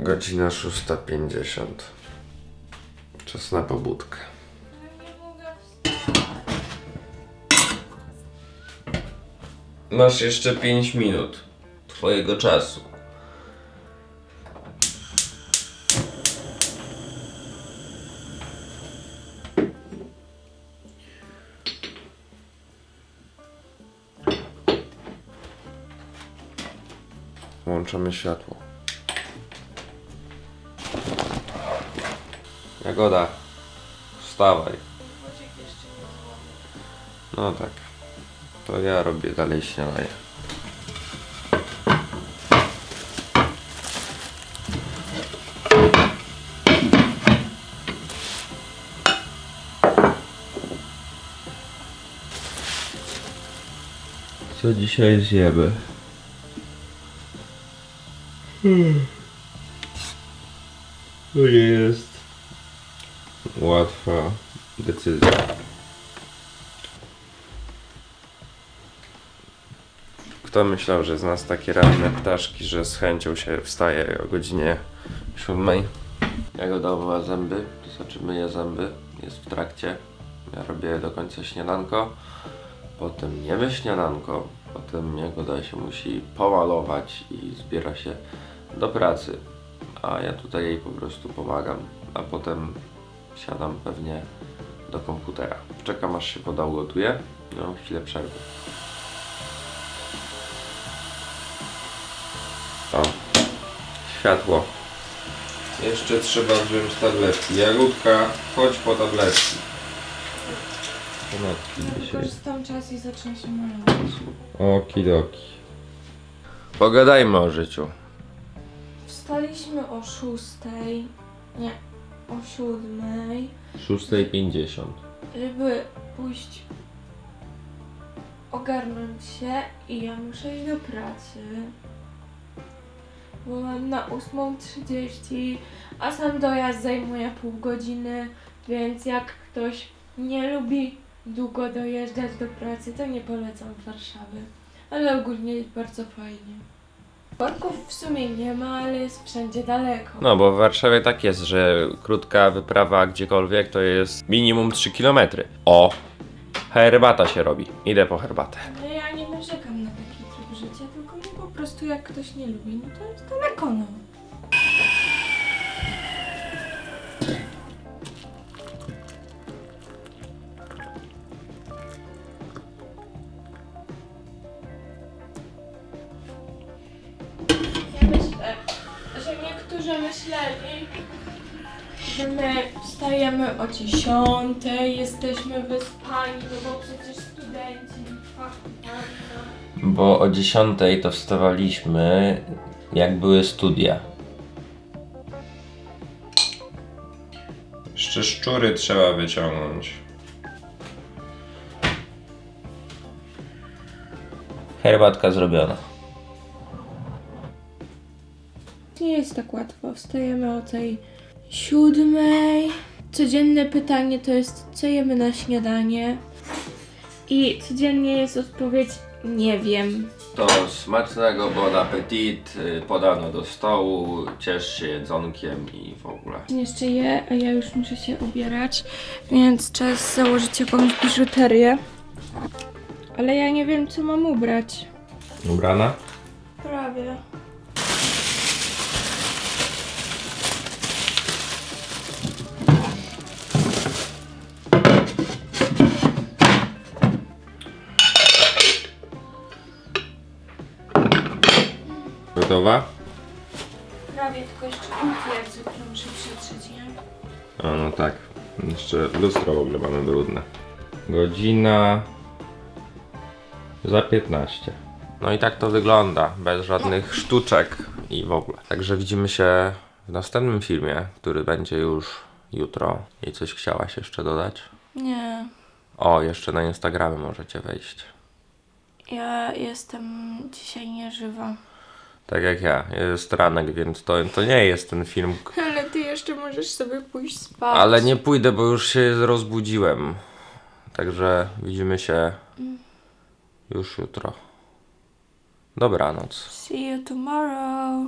Godzina 6.50. Czas na pobudkę. Masz jeszcze 5 minut twojego czasu. Włączamy światło. Jagoda, wstawaj. No tak. To ja robię dalej śniadanie. Co dzisiaj zjemy? To nie jest łatwa decyzja. Kto myślał, że z nas takie ranne ptaszki, że z chęcią się wstaje o godzinie 7? Jagoda umyła zęby, to znaczy myje zęby, jest w trakcie. Ja robię do końca śniadanko, potem jemy śniadanko, potem Jagoda się musi pomalować i zbiera się do pracy, a ja tutaj jej po prostu pomagam, a potem siadam pewnie do komputera. Czekam aż się woda ugotuje, no chwilę przerwy. O, światło. Jeszcze trzeba wziąć tabletki. Jagódka, chodź po tabletki. Tabletki dzisiaj. Korzystam czas i zacznę się malować. Okidoki. Pogadajmy o życiu. Wstaliśmy o szóstej, nie, o siódmej, 6.50. żeby pójść ogarnąć się i ja muszę iść do pracy. Bo mam na 8.30, a sam dojazd zajmuje pół godziny, więc jak ktoś nie lubi długo dojeżdżać do pracy, to nie polecam Warszawy. Ale ogólnie jest bardzo fajnie. Parków w sumie nie ma, ale jest wszędzie daleko. No, bo w Warszawie tak jest, że krótka wyprawa gdziekolwiek to jest minimum 3 km. O! Herbata się robi. Idę po herbatę. Ale ja nie narzekam na taki tryb życia, tylko no po prostu jak ktoś nie lubi, no to jest daleko no. Że niektórzy myśleli, że my wstajemy o 10, jesteśmy wyspani, no bo przecież studenci. Bo o 10 to wstawaliśmy, jak były studia. Jeszcze szczury trzeba wyciągnąć. Herbatka zrobiona. Nie jest tak łatwo. Wstajemy o tej siódmej. Codzienne pytanie to jest, co jemy na śniadanie. I codziennie jest odpowiedź, nie wiem. To smacznego, bon appetit, y, podano do stołu, ciesz się jedzonkiem i w ogóle. Jeszcze je, a ja już muszę się ubierać, więc czas założyć jakąś biżuterię. Ale ja nie wiem, co mam ubrać. Ubrana? Prawie. Gotowa? Prawie, tylko jeszcze kupię, jak zwykle muszę przetrzeć, nie? A no tak. Jeszcze lustro w ogóle mamy brudne. Godzina za 15. No i tak to wygląda, bez żadnych sztuczek i w ogóle. Także widzimy się w następnym filmie, który będzie już jutro. I coś chciałaś jeszcze dodać? Nie. O, jeszcze na Instagramy możecie wejść. Ja jestem dzisiaj nieżywa. Tak jak ja. Jest ranek, więc to, to nie jest ten film. Ale ty jeszcze możesz sobie pójść spać. Ale nie pójdę, bo już się rozbudziłem. Także widzimy się już jutro. Dobranoc. See you tomorrow.